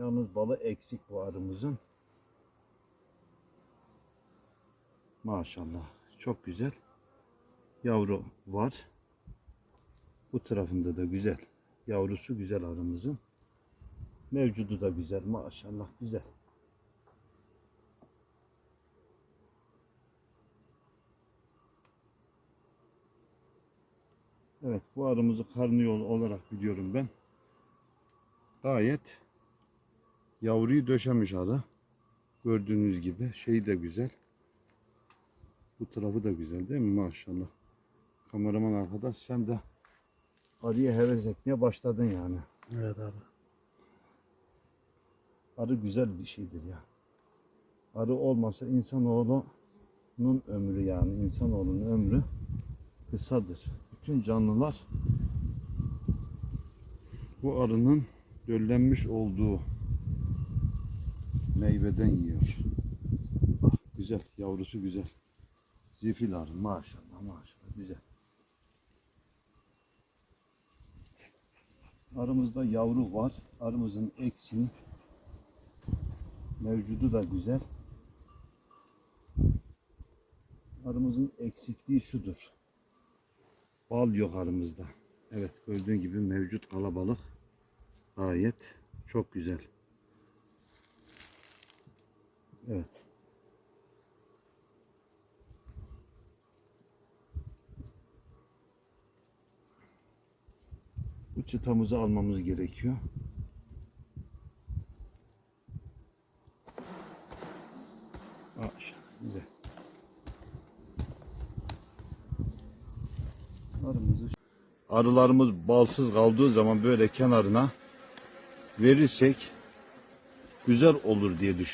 Yalnız balı eksik bu arımızın. Maşallah. Çok güzel. Yavru var. Bu tarafında da güzel. Yavrusu güzel arımızın. Mevcudu da güzel. Maşallah güzel. Evet bu arımızı karnıyol olarak biliyorum ben. Gayet yavruyu döşemiş arı. Gördüğünüz gibi şey de güzel. Bu tarafı da güzel değil mi maşallah. Kameraman arkadaş sen de arıya heves etmeye başladın yani. Evet abi. Arı güzel bir şeydir ya. Arı olmasa insanoğlunun ömrü yani insanoğlunun ömrü kısadır. Bütün canlılar bu arının döllenmiş olduğu meyveden yiyor. Bak güzel, yavrusu güzel. Zifil maşallah maşallah güzel. Arımızda yavru var. Arımızın eksiği mevcudu da güzel. Arımızın eksikliği şudur. Bal yok arımızda. Evet gördüğün gibi mevcut kalabalık gayet çok güzel. Evet. Bu çıtamızı almamız gerekiyor. Maşallah güzel. Arılarımız balsız kaldığı zaman böyle kenarına verirsek güzel olur diye düşünüyorum.